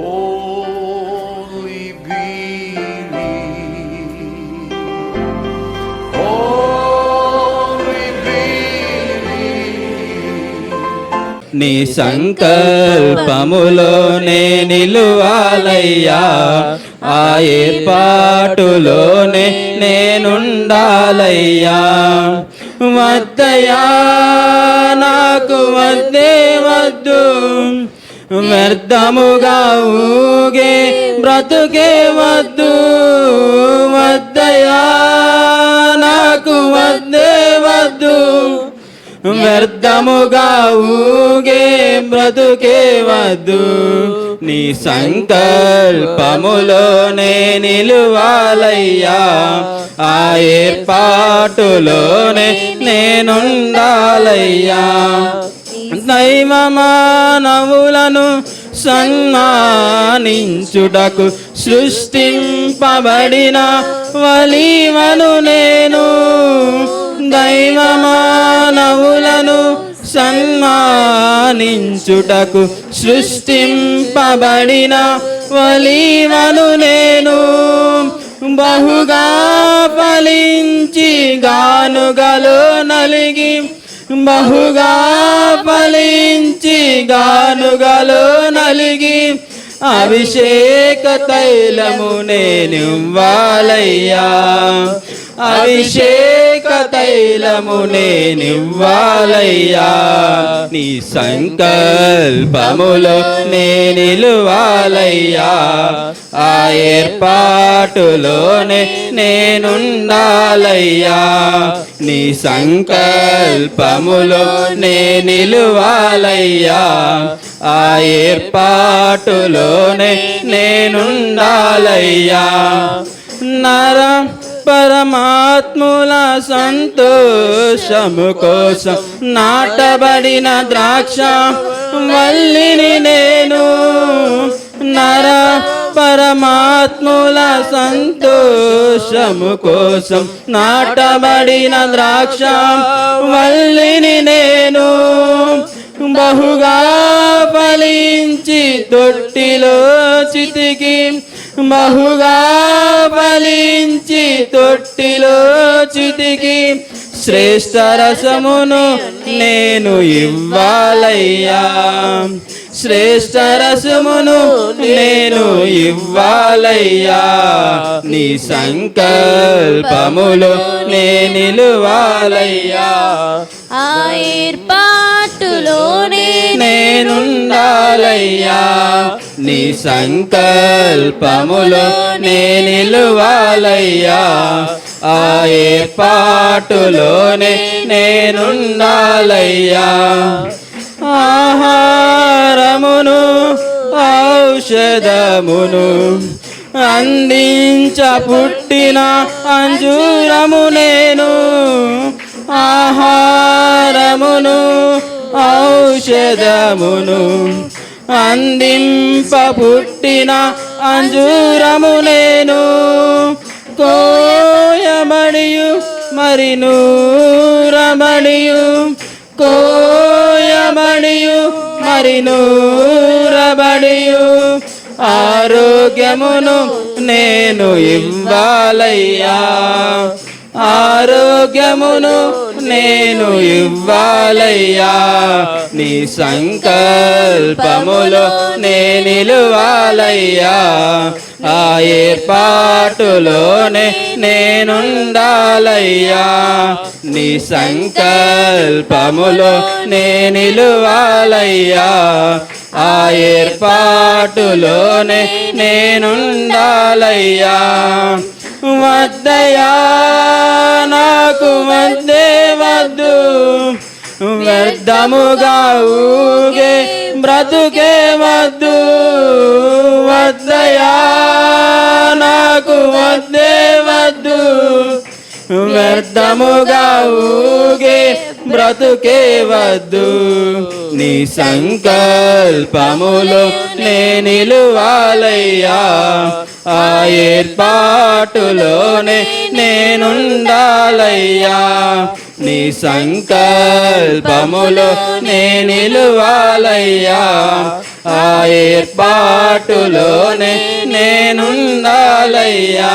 Only believe. Only believe. నీ సంకల్పములోనే నిలువాలయ్యా ఆ ఏర్పాటులోనే నేనుండాలయ్యా వద్దయా నాకు వద్దే వద్దు వ్యర్థముగా ఊగే బ్రతుకే వద్దు వద్దయా నాకు వద్దే వద్దు. వ్యర్థముగా ఊగే బ్రతుకే వద్దు. నీ సంకల్పములోనే నిలువాలయ్యా. ఆ ఏర్పాటులోనే నేనుండాలయ్యా. దైవ మానవులను సన్మానించుటకు సృష్టింపబడిన వలీవను నేను. దైవ మానవులను సన్మానించుటకు సృష్టింపబడిన వలీవను నేను. బహుగా ఫలించి గానుగలు నలిగి బహుగా ఫలించి గానుగలో నలిగి అభిషేక తైలము నేను వాలయ్యా అభిషేక తైలము నేను ఇవ్వాలయ్యా నీ సంకల్పములో నేను నిలువాలయ్యా ఆ ఏర్పాటులోనే నేనుండాలయ్యా. నీ సంకల్పములో నే నిలువాలయ్యా ఆ ఏర్పాటులోనే నేనుండాలయ్యా. నర పరమాత్ముల సంతోషము కోసం నాటబడిన ద్రాక్ష వల్లిని నేను నర పరమాత్ముల సంతోషము కోసం నాటబడిన ద్రాక్ష వల్లిని నేను బహుగా ఫలించి తొట్టిలో చితికి బహుగా ఫలించి తొట్టిలో చితికి శ్రేష్ఠ రసమును నేను ఇవ్వాలయ్యా. శ్రేష్ఠ రసమును నేను ఇవ్వాలయ్యా. నీ సంకల్పములో నే నిలువాలయ్యా ఆ ఏర్పాటులోనే నేనుండాలయ్యా. నీ సంకల్పములో నే నిలువాలయ్యా. ఆ ఏర్పాటులోనే నేనుండాలయ్యా. ఆహారమును ఔషధమును అందించ పుట్టిన అంజూరము నేను. ఆహారమును ఔషధమును అందింప పుట్టిన అంజూరము నేను. కోయమణియు మరి నూరమడియు కోయమణియు మరి నూరబడియు ఆరోగ్యమును నేను ఇవ్వాలయ్యా. ఆరోగ్యమును నేను ఇవ్వాలయ్యా. నీ సంకల్పములో నేనిలువాలయ్యా ఆ ఏర్పాటులోనే నేనుండాలయ్యా. నీ సంకల్పములో నే నిలువాలయ్యా. ఆ ఏర్పాటులోనే నేనుండాలయ్యా. వద్దయా నాకు వద్దే వద్దు. వ్యర్థముగా ఊగే బ్రతుకే వద్దు. వద్దయా నాకు వద్దే వద్దు. వ్యర్థముగా ఊగే బ్రతుకే వద్దు. నీ సంకల్పములో నే నిలువాలయ్యా. ఆ ఏర్పాటులోనే నేనుండాలయ్యా. నీ సంకల్పములో నే నిలువాలయ్యా. ఆ ఏర్పాటులోనే నేనుండాలయ్యా